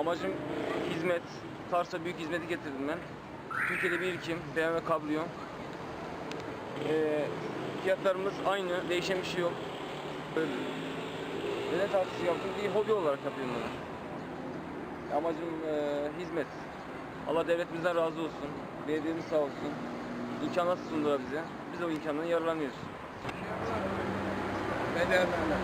Amacım hizmet. Kars'a büyük hizmeti getirdim ben. Türkiye'de bir ilkim. BMW Cabrio. Ee, fiyatlarımız aynı. Değişen bir şey yok. Böyle neden taksi yaptım diye hobi olarak yapıyorum bunu. Amacım e, hizmet. Allah devletimizden razı olsun. Belediyemiz sağ olsun. İmkanlar sundular bize. Biz o imkandan yararlanıyoruz. Bedellerle.